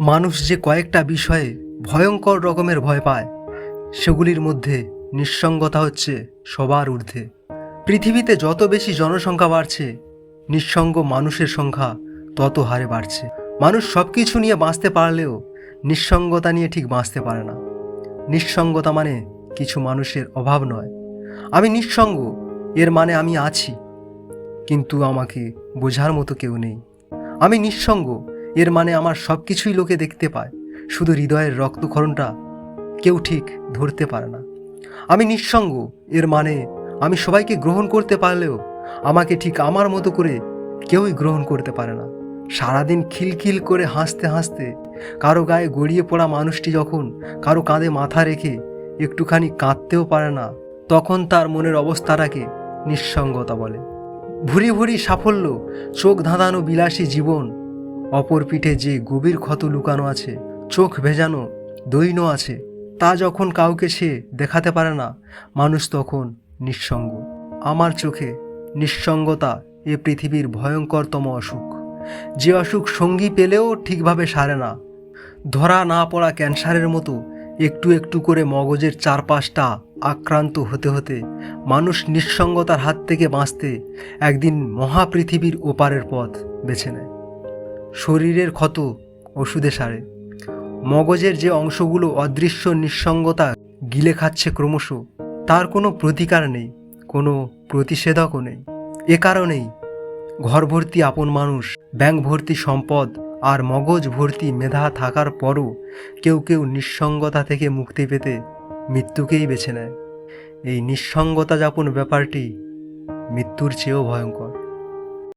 মানুষ যে কয়েকটা বিষয়ে ভয়ঙ্কর রকমের ভয় পায়, সেগুলির মধ্যে নিঃসঙ্গতা হচ্ছে সবার ঊর্ধ্বে। পৃথিবীতে যত বেশি জনসংখ্যা বাড়ছে, নিঃসঙ্গ মানুষের সংখ্যা তত হারে বাড়ছে। মানুষ সব কিছু নিয়ে বাঁচতে পারলেও নিঃসঙ্গতা নিয়ে ঠিক বাঁচতে পারে না। নিঃসঙ্গতা মানে কিছু মানুষের অভাব নয়। আমি নিঃসঙ্গ, এর মানে আমি আছি, কিন্তু আমাকে বোঝার মতো কেউ নেই। আমি নিঃসঙ্গ এর মানে আমার সব কিছুই লোকে দেখতে পায়। শুধু হৃদয়ের রক্তক্ষরণটা কেউ ঠিক ধরতে পারে না। আমি নিঃসঙ্গ, এর মানে আমি সবাইকে গ্রহণ করতে পারলেও আমাকে ঠিক আমার মতো করে কেউই গ্রহণ করতে পারে না। সারাদিন খিলখিল করে হাসতে হাসতে কারও গায়ে গড়িয়ে পড়া মানুষটি যখন কারও কাঁধে মাথা রেখে একটুখানি কাঁদতেও পারে না, তখন তার মনের অবস্থাটাকে নিঃসঙ্গতা বলে। ভুরি ভুরি সাফল্য, চোখ ধাঁধানো বিলাসী জীবন অপর পিঠে যে গভীর ক্ষত লুকানো আছে, চোখ ভেজানো, দৈন্য আছে, তা যখন কাউকে সে দেখাতে পারে না, মানুষ তখন নিঃসঙ্গ। আমার চোখে নিঃসঙ্গতা এ পৃথিবীর ভয়ঙ্করতম অসুখ। যে অসুখ সঙ্গী পেলেও ঠিকভাবে সারে না। ধরা না পড়া ক্যান্সারের মতো একটু একটু করে মগজের চারপাশটা আক্রান্ত হতে হতে মানুষ নিঃসঙ্গতার হাত থেকে বাঁচতে একদিন মহাপৃথিবীর ওপারের পথ বেছে নেয়। শরীরের ক্ষত ওষুধে সারে। মগজের যে অংশগুলো অদৃশ্য নিঃসঙ্গতা গিলে খাচ্ছে ক্রমশ, তার কোনো প্রতিকার নেই, কোনো প্রতিষেধকও নেই। এ কারণেই ঘর ভর্তি আপন মানুষ ব্যাংক ভর্তি সম্পদ আর মগজ ভর্তি মেধা থাকার পরও কেউ কেউ নিঃসঙ্গতা থেকে মুক্তি পেতে মৃত্যুকেই বেছে নেয়। এই নিঃসঙ্গতা যাপন ব্যাপারটি মৃত্যুর চেয়েও ভয়ঙ্কর।